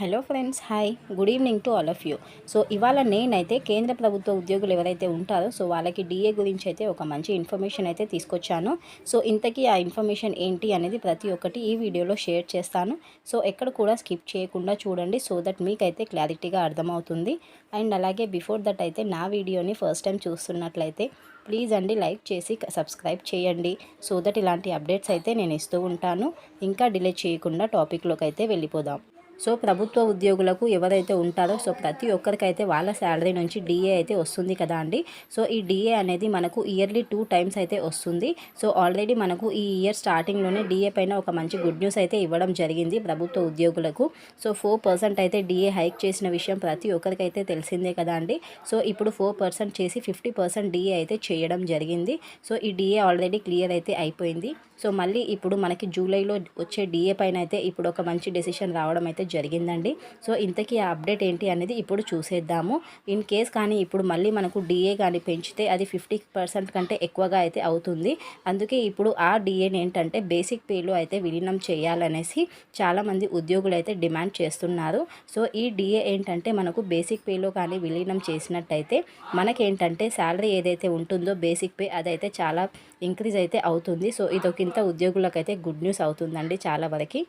Hello friends hi. Good evening to all of you. So ఇవాళ నేనైతే కేంద్ర ప్రభుత్వ ఉద్యోగులు ఎవరైతే ఉంటారో సో వాళ్ళకి డిఏ గురించి అయితే ఒక మంచి ఇన్ఫర్మేషన్ అయితే తీసుకొచ్చాను. సో ఇంతకీ ఆ ఇన్ఫర్మేషన్ ఏంటి అనేది ప్రతి ఒక్కటి ఈ వీడియోలో షేర్ చేస్తాను. సో ఎక్కడ కూడా స్కిప్ చేయకుండా చూడండి సో దట్ మీకైతే క్లారిటీగా అర్థమవుతుంది. అండ్ అలాగే బిఫోర్ దట్ అయితే నా వీడియోని ఫస్ట్ టైం చూస్తున్నట్లయితే ప్లీజ్ అండి లైక్ చేసి సబ్స్క్రైబ్ చేయండి. సో దట్ ఇలాంటి అప్డేట్స్ అయితే నేను ఇస్తూ ఉంటాను. ఇంకా డిలే చేయకుండా టాపిక్లోకి అయితే వెళ్ళిపోదాం. సో ప్రభుత్వ ఉద్యోగులకు ఎవరైతే ఉంటారో సో ప్రతి ఒక్కరికైతే వాళ్ళ శాలరీ నుంచి డిఏ అయితే వస్తుంది కదా అండి. సో ఈ డిఏ అనేది మనకు ఇయర్లీ టూ టైమ్స్ అయితే వస్తుంది. సో ఆల్రెడీ మనకు ఈ ఇయర్ స్టార్టింగ్లోనే డిఏ పైన ఒక మంచి గుడ్ న్యూస్ అయితే ఇవ్వడం జరిగింది ప్రభుత్వ ఉద్యోగులకు. సో ఫోర్ పర్సెంట్ అయితే డిఏ హైక్ చేసిన విషయం ప్రతి ఒక్కరికైతే తెలిసిందే కదా అండి. సో ఇప్పుడు ఫోర్ పర్సెంట్ చేసి ఫిఫ్టీ పర్సెంట్ డిఏ అయితే చేయడం జరిగింది. సో ఈ డిఏ ఆల్రెడీ క్లియర్ అయితే అయిపోయింది. సో మళ్ళీ ఇప్పుడు మనకి జూలైలో వచ్చే డిఏ పైన అయితే ఇప్పుడు ఒక మంచి డెసిషన్ రావడం అయితే జరిగిందండి. సో ఇంతకీ ఆ అప్డేట్ ఏంటి అనేది ఇప్పుడు చూసేద్దాము. ఇన్ కేస్ కానీ ఇప్పుడు మళ్ళీ మనకు డిఏ కానీ పెంచితే అది ఫిఫ్టీ పర్సెంట్ కంటే ఎక్కువగా అయితే అవుతుంది. అందుకే ఇప్పుడు ఆ డిఏని ఏంటంటే బేసిక్ పేలో అయితే విలీనం చేయాలనేసి చాలామంది ఉద్యోగులు అయితే డిమాండ్ చేస్తున్నారు. సో ఈ డిఏ ఏంటంటే మనకు బేసిక్ పేలో కానీ విలీనం చేసినట్టయితే మనకేంటంటే శాలరీ ఏదైతే ఉంటుందో బేసిక్ పే అదైతే చాలా ఇంక్రీజ్ అయితే అవుతుంది. సో ఇదొకింత ఉద్యోగులకైతే గుడ్ న్యూస్ అవుతుందండి చాలా వరకు.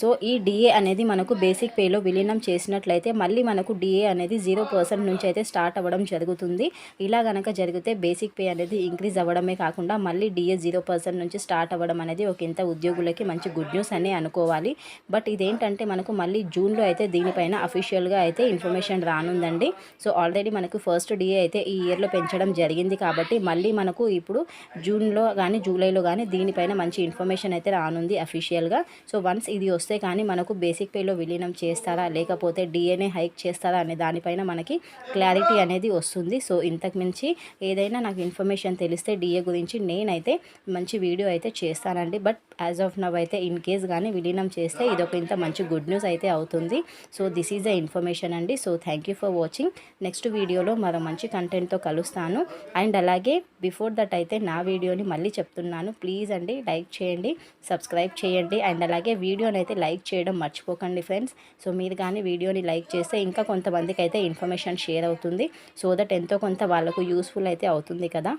సో ఈ డిఏ అనేది మనకు బేసిక్ పేలో విలీనం చేసినట్లయితే మళ్ళీ మనకు డిఏ అనేది జీరో పర్సెంట్ నుంచి అయితే స్టార్ట్ అవ్వడం జరుగుతుంది. ఇలా కనుక జరిగితే బేసిక్ పే అనేది ఇంక్రీజ్ అవ్వడమే కాకుండా మళ్ళీ డిఏ జీరో పర్సెంట్ నుంచి స్టార్ట్ అవ్వడం అనేది ఒక ఇంత ఉద్యోగులకి మంచి గుడ్ న్యూస్ అనే అనుకోవాలి. బట్ ఇదేంటంటే మనకు మళ్ళీ జూన్లో అయితే దీనిపైన అఫీషియల్గా అయితే ఇన్ఫర్మేషన్ రానుందండి. సో ఆల్రెడీ మనకు ఫస్ట్ డిఏ అయితే ఈ ఇయర్లో పెంచడం జరిగింది కాబట్టి మళ్ళీ మనకు ఇప్పుడు జూన్లో కానీ జూలైలో కానీ దీనిపైన మంచి ఇన్ఫర్మేషన్ అయితే రానుంది అఫీషియల్గా సో వన్స్ ఇది వస్తుంది వస్తే కానీ మనకు బేసిక్ పేలో విలీనం చేస్తారా లేకపోతే డిఎన్ఏ హైక్ చేస్తారా అనే దానిపైన మనకి క్లారిటీ అనేది వస్తుంది. సో ఇంతకు మించి ఏదైనా నాకు ఇన్ఫర్మేషన్ తెలిస్తే డిఏ గురించి నేనైతే మంచి వీడియో అయితే చేస్తానండి. బట్ యాజ్ ఆఫ్ నవ్ అయితే ఇన్ కేస్ కానీ విలీనం చేస్తే ఇది ఒక ఇంత మంచి గుడ్ న్యూస్ అయితే అవుతుంది. So this is the information అండి. So thank you for watching. Next వీడియోలో మరో మంచి కంటెంట్తో కలుస్తాను. అండ్ అలాగే బిఫోర్ దట్ అయితే నా వీడియోని మళ్ళీ చెప్తున్నాను. ప్లీజ్ అండి లైక్ చేయండి సబ్స్క్రైబ్ చేయండి. అండ్ అలాగే వీడియోని అయితే లైక్ చేయడం మర్చిపోకండి ఫ్రెండ్స్. సో మీరు కానీ వీడియోని లైక్ చేస్తే ఇంకా కొంతమందికి అయితే ఇన్ఫర్మేషన్ షేర్ అవుతుంది. సో దట్ ఎంతో కొంత వాళ్ళకు యూస్ఫుల్ అయితే అవుతుంది కదా.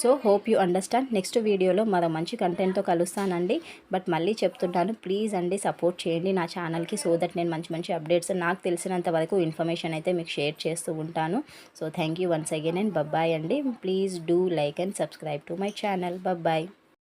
So hope you understand. Next వీడియోలో మరో మంచి కంటెంట్తో కలుస్తానండి. బట్ మళ్ళీ చెప్తుంటాను ప్లీజ్ అండి సపోర్ట్ చేయండి నా ఛానల్కి సో దట్ నేను మంచి మంచి అప్డేట్స్ నాకు తెలిసినంత వరకు ఇన్ఫర్మేషన్ అయితే మీకు షేర్ చేస్తూ ఉంటాను. So thank you once again and bye bye అండి. Please do like and subscribe to my channel. Bye bye.